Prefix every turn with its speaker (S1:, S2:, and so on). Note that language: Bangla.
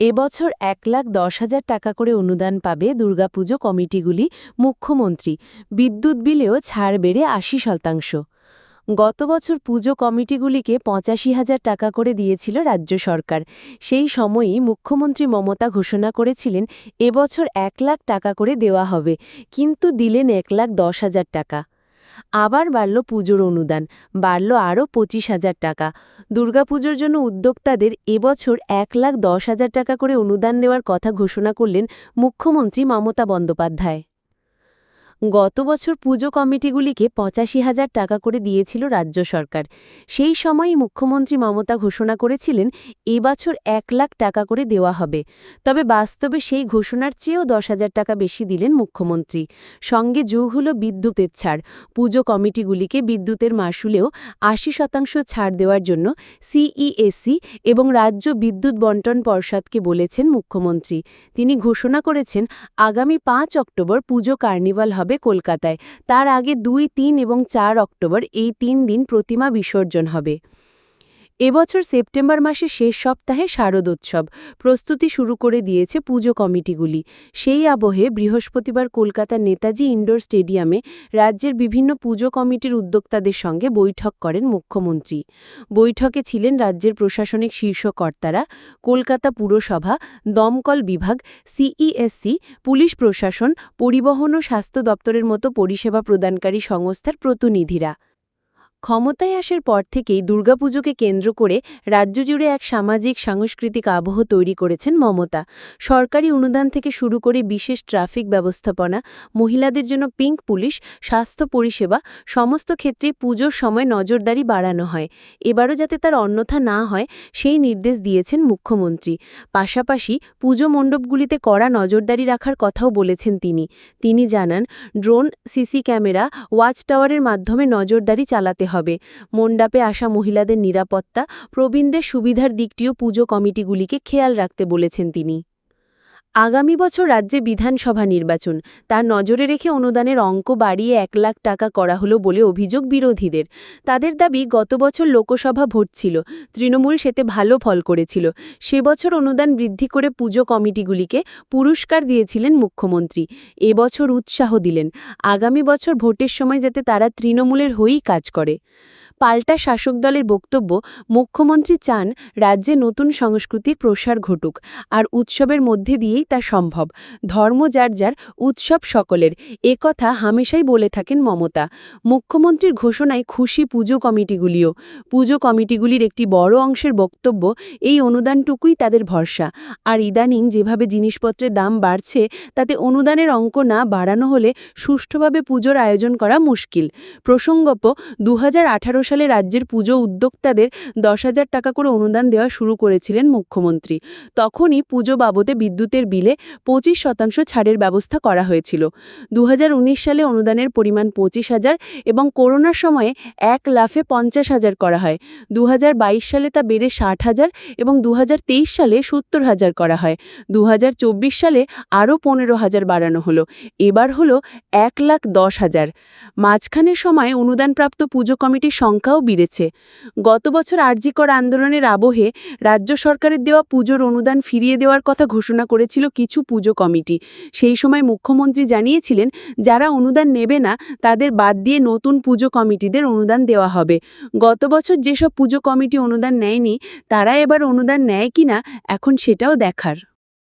S1: এবছর এক লাখ দশ হাজার টাকা করে অনুদান পাবে দুর্গাপুজো কমিটিগুলি মুখ্যমন্ত্রী। বিদ্যুৎ বিলেও ছাড় বেড়ে আশি শতাংশ। গত বছর পুজো কমিটিগুলিকে পঁচাশি হাজার টাকা করে দিয়েছিল রাজ্য সরকার। সেই সময়ই মুখ্যমন্ত্রী মমতা ঘোষণা করেছিলেন, এবছর এক লাখ টাকা করে দেওয়া হবে, কিন্তু দিলেন এক লাখ দশ হাজার টাকা। আবার বাড়ল পুজোর অনুদান, বাড়ল আরও পঁচিশ হাজার টাকা। দুর্গাপুজোর জন্য উদ্যোক্তাদের এবছর এক লাখ দশ হাজার টাকা করে অনুদান দেওয়ার কথা ঘোষণা করলেন মুখ্যমন্ত্রী মমতা বন্দ্যোপাধ্যায়। গত বছর পুজো কমিটিগুলিকে পঁচাশি হাজার টাকা করে দিয়েছিল রাজ্য সরকার। সেই সময়ই মুখ্যমন্ত্রী মমতা ঘোষণা করেছিলেন এবছর এক লাখ টাকা করে দেওয়া হবে। তবে বাস্তবে সেই ঘোষণার চেয়েও দশ হাজার টাকা বেশি দিলেন মুখ্যমন্ত্রী। সঙ্গে যোগ হল বিদ্যুতের ছাড়। পুজো কমিটিগুলিকে বিদ্যুতের মাসুলেও আশি শতাংশ ছাড় দেওয়ার জন্য সিইএসসি এবং রাজ্য বিদ্যুৎ বন্টন পর্ষদকে বলেছেন মুখ্যমন্ত্রী। তিনি ঘোষণা করেছেন, আগামী পাঁচ অক্টোবর পুজো কার্নিভাল হবে। কলকাতায়। তার আগে দুই তিন এবং চার অক্টোবর এই তিন দিন প্রতিমা বিসর্জন হবে। এবছর সেপ্টেম্বর মাসের শেষ সপ্তাহে শারদোৎসব প্রস্তুতি শুরু করে দিয়েছে পুজো কমিটিগুলি। সেই আবহে বৃহস্পতিবার কলকাতার নেতাজি ইনডোর স্টেডিয়ামে রাজ্যের বিভিন্ন পুজো কমিটির উদ্যোক্তাদের সঙ্গে বৈঠক করেন মুখ্যমন্ত্রী। বৈঠকে ছিলেন রাজ্যের প্রশাসনিক শীর্ষ কর্তারা, কলকাতা পুরসভা, দমকল বিভাগ, সিইএসসি, পুলিশ প্রশাসন, পরিবহন ও স্বাস্থ্য দপ্তরের মতো পরিষেবা প্রদানকারী সংস্থার প্রতিনিধিরা। ক্ষমতায় আসার পর থেকেই দুর্গাপুজোকে কেন্দ্র করে রাজ্য জুড়ে এক সামাজিক, সাংস্কৃতিক আবহ তৈরি করেছেন মমতা। সরকারি অনুদান থেকে শুরু করে বিশেষ ট্রাফিক ব্যবস্থাপনা, মহিলাদের জন্য পিঙ্ক পুলিশ, স্বাস্থ্য পরিষেবা, সমস্ত ক্ষেত্রে পুজোর সময় নজরদারি বাড়ানো হয়। এবারও যাতে তার অন্যথা না হয়, সেই নির্দেশ দিয়েছেন মুখ্যমন্ত্রী। পাশাপাশি পুজো মণ্ডপগুলিতে কড়া নজরদারি রাখার কথাও বলেছেন তিনি। তিনি জানান, ড্রোন, সিসি ক্যামেরা, ওয়াচ টাওয়ারের মাধ্যমে নজরদারি চালাতে হবে। মণ্ডপে আসা মহিলাদের নিরাপত্তা প্রবীণদের সুবিধার দিকটিও পুজো কমিটিগুলিকে খেয়াল রাখতে বলেছেন তিনি। আগামী বছর রাজ্যে বিধানসভা নির্বাচন। তার নজরে রেখে অনুদানের অঙ্ক বাড়িয়ে এক লাখ টাকা করা হলো বলে অভিযোগ বিরোধীদের। তাদের দাবি, গত বছর লোকসভা ভোট ছিল, তৃণমূল সেতে ভালো ফল করেছিল। সে বছর অনুদান বৃদ্ধি করে পুজো কমিটিগুলিকে পুরস্কার দিয়েছিলেন মুখ্যমন্ত্রী। এবছর উৎসাহ দিলেন। আগামী বছর ভোটের সময় যাতে তারা তৃণমূলের হয়েই কাজ করে। পাল্টা শাসক দলের বক্তব্য মুখ্যমন্ত্রী চান রাজ্যে নতুন সংস্কৃতির প্রসার ঘটুক, আর উৎসবের মধ্যে দিয়েই তা সম্ভব। ধর্ম যার যার, উৎসব সকলের। এ কথা হামেশাই বলে থাকেন মমতা। মুখ্যমন্ত্রীর ঘোষণায় খুশি পুজো কমিটিগুলিও। পুজো কমিটিগুলির একটি বড় অংশের বক্তব্য, এই অনুদানটুকুই তাদের ভরসা। আর ইদানিং যেভাবে জিনিসপত্রের দাম বাড়ছে, তাতে অনুদানের অঙ্ক না বাড়ানো হলে সুষ্ঠুভাবে পুজোর আয়োজন করা মুশকিল। প্রসঙ্গপ দু হাজার আঠারো সালে রাজ্যের পুজো উদ্যোক্তাদের দশ হাজার টাকা করে অনুদান দেওয়া শুরু করেছিলেন মুখ্যমন্ত্রী। তখনই পুজো বাবদে বিদ্যুতের বিলে পঁচিশ শতাংশ ছাড়ের ব্যবস্থা করা হয়েছিল। দু হাজার উনিশ সালে অনুদানের পরিমাণ পঁচিশ হাজার এবং করোনার সময়ে এক লাফে পঞ্চাশ হাজার করা হয়। দু হাজার বাইশ সালে তা বেড়ে ষাট হাজার এবং দু হাজার তেইশ সালে সত্তর হাজার করা হয়। দু হাজার চব্বিশ সালে আরও পনেরো হাজার বাড়ানো হলো। এবার হলো এক লাখ দশ হাজার। মাঝখানের সময় অনুদানপ্রাপ্ত পুজো কমিটির সংখ্যাও বেড়েছে গত বছর আরজিকর আন্দোলনের আবহে রাজ্য সরকারের দেওয়া পুজোর অনুদান ফিরিয়ে দেওয়ার কথা ঘোষণা করেছিল কিছু পুজো কমিটি। সেই সময় মুখ্যমন্ত্রী জানিয়েছিলেন, যারা অনুদান নেবে না, তাদের বাদ দিয়ে নতুন পুজো কমিটিদের অনুদান দেওয়া হবে। গত বছর যেসব পুজো কমিটি অনুদান নেয়নি, তারা এবার অনুদান নেয় কিনা, এখন সেটাও দেখার।